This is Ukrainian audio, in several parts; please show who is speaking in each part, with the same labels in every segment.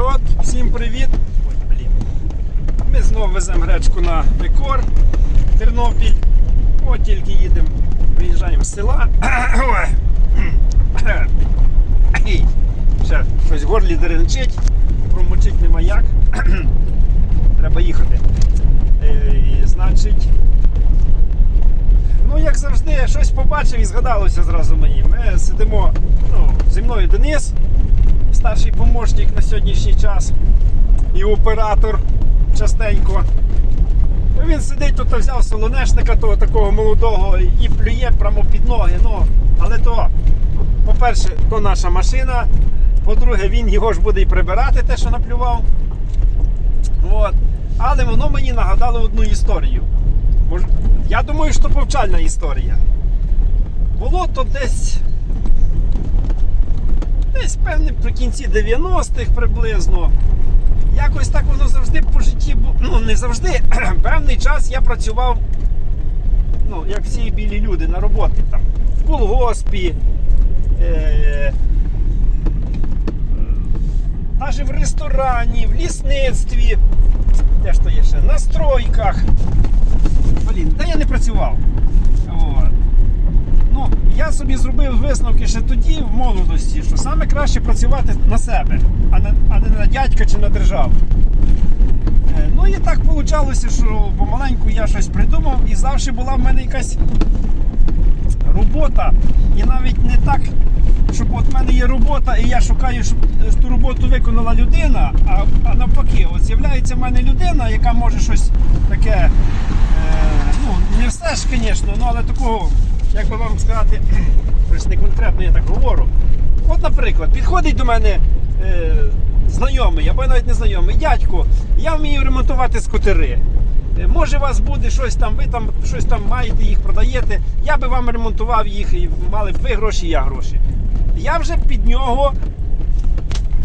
Speaker 1: народ, всім привіт! Ой, блін. Ми знову веземо гречку на Пекор, Тернопіль. От тільки їдемо, виїжджаємо з села. Ще щось в горлі деренчить, промочить нема як. Треба їхати. Е, Значить, ну як завжди, щось побачив і згадалося зразу мені. Ми сидимо ну, зі мною Денис старший помощник на сьогоднішній час і оператор частенько. Він сидить тут, взяв солонешника того такого молодого і плює прямо під ноги. Ну, але то, по-перше, то наша машина. По-друге, він його ж буде і прибирати, те, що наплював. От. Але воно мені нагадало одну історію. Я думаю, що повчальна історія. Було то десь певне при кінці 90-х приблизно. Якось так воно завжди по житті було. Ну, не завжди. Певний час я працював, ну, як всі білі люди, на роботі там. В колгоспі. Е- навіть в ресторані, в лісництві. Де ж то є ще? На стройках. Блін, та я не працював. От. Ну, я собі зробив висновки ще тоді, в молодості, що саме краще працювати на себе, а не, а не на дядька чи на державу. Е, Ну і так вийшло, що помаленьку я щось придумав і завжди була в мене якась робота. І навіть не так, щоб от в мене є робота, і я шукаю, щоб ту роботу виконала людина, а, а навпаки, от з'являється в мене людина, яка може щось таке, е, ну, не все ж, звісно, ну, але такого, як би вам сказати, не конкретно я так говорю. От, наприклад, підходить до мене е, знайомий, або навіть не знайомий, дядько, я вмію ремонтувати скутери. Е, Може, у вас буде щось там, ви там щось там маєте, їх продаєте. Я би вам ремонтував їх і мали б ви гроші, я гроші. Я вже під нього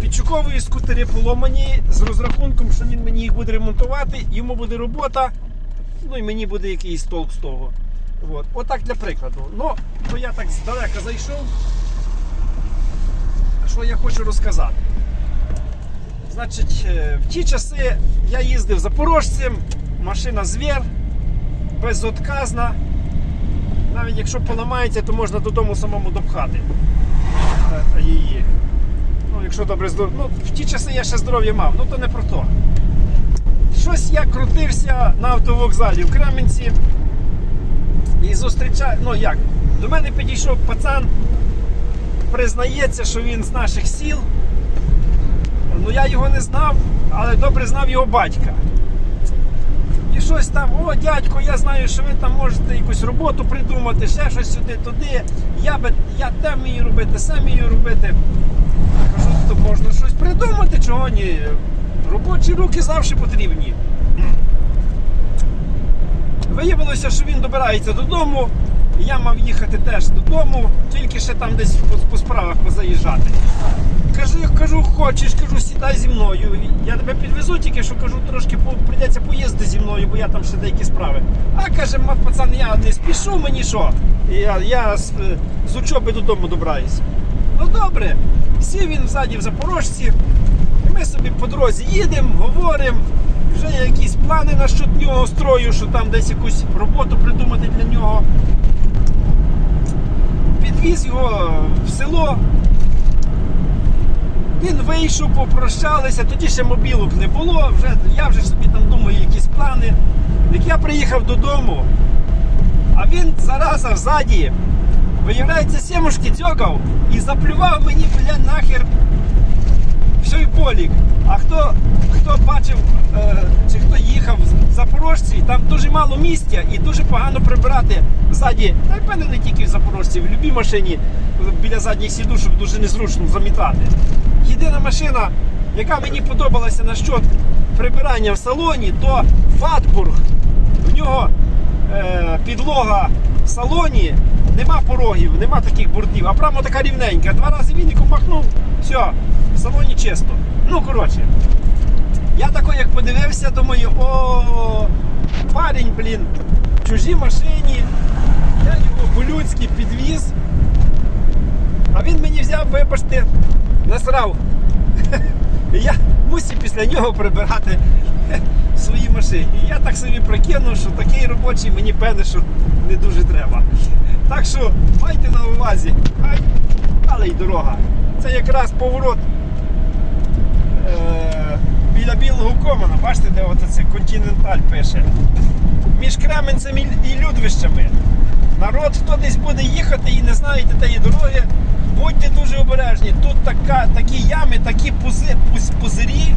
Speaker 1: підшуковую скутери поломані з розрахунком, що він мені їх буде ремонтувати, йому буде робота, ну і мені буде якийсь толк з того. От. Отак для прикладу. Ну, то я так здалека зайшов. Що я хочу розказати? Значить, е, в ті часи я їздив запорожцем, машина звір, безотказна. Навіть якщо поламається, то можна додому самому допхати е, її. Ну, якщо добре здоров'я. Ну, в ті часи я ще здоров'я мав, ну то не про то. Щось я крутився на автовокзалі в Кременці і зустрічаю. Ну як? До мене підійшов пацан, признається, що він з наших сіл. Ну я його не знав, але добре знав його батька. І щось там, о, дядько, я знаю, що ви там можете якусь роботу придумати, ще щось сюди, туди. Я би я те вмію робити, сам вмію робити. Кажу, то можна щось придумати, чого ні. Робочі руки завжди потрібні. Виявилося, що він добирається додому. Я мав їхати теж додому, тільки ще там десь по, по справах позаїжджати. Кажу, кажу, хочеш, кажу, сідай зі мною. Я тебе підвезу, тільки що кажу, трошки по- прийдеться поїздити зі мною, бо я там ще деякі справи. А каже, «Ма, пацан, я не спішу, мені що? Я, я з, е, з учоби додому добираюсь. Ну добре, сів він ззаді в Запорожці, і ми собі по дорозі їдемо, говоримо. Плани насчет нього строю, що там десь якусь роботу придумати для нього. Підвіз його в село. Він вийшов, попрощалися, тоді ще мобілок не було, вже, я вже собі там думаю, якісь плани. Як я приїхав додому, а він зараза взаді, виявляється, сімушки дзьогав і заплював мені, бля, нахер всій полік. А хто, хто бачив е, чи хто їхав в Запорожці, там дуже мало місця і дуже погано прибирати ззаді. Та мене не тільки в Запорожці, в будь-якій машині біля задніх сідушок дуже незручно замітати. Єдина машина, яка мені подобалася на щот прибирання в салоні, то Фатбург. В нього е, підлога в салоні, нема порогів, нема таких бордів, а прямо така рівненька. Два рази віником махнув, все, в салоні чисто. Ну, коротше, я тако як подивився, думаю, о, парень, блін, в чужій машині, я його по-людськи підвіз. А він мені взяв, вибачте, насрав. Я, після нього прибирати в своїй машині. Я так собі прикинув, що такий робочий мені певне, що не дуже треба. Так що майте на увазі, Ай, але й дорога. Це якраз поворот біля білого комана. Бачите, де це Континенталь пише. Між Кременцем і Людвищами. Народ, хто десь буде їхати і не знаєте тієї дороги, будьте дуже обережні. Тут така, такі ями, такі пузи, пуз- пузирі.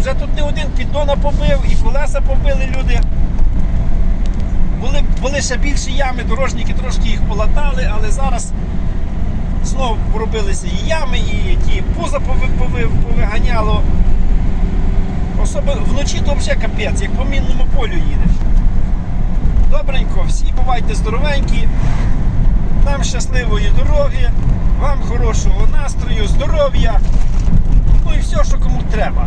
Speaker 1: Вже тут не один піддона побив і колеса побили люди. Були, були ще більші ями, дорожники трошки їх полатали, але зараз знову поробилися і ями, і ті пуза пови- пови- повиганяло. Особливо вночі то взагалі капець, як по мінному полю їдеш. Добренько, всі бувайте здоровенькі. Нам щасливої дороги, вам хорошого настрою, здоров'я. Ну і все, що кому треба.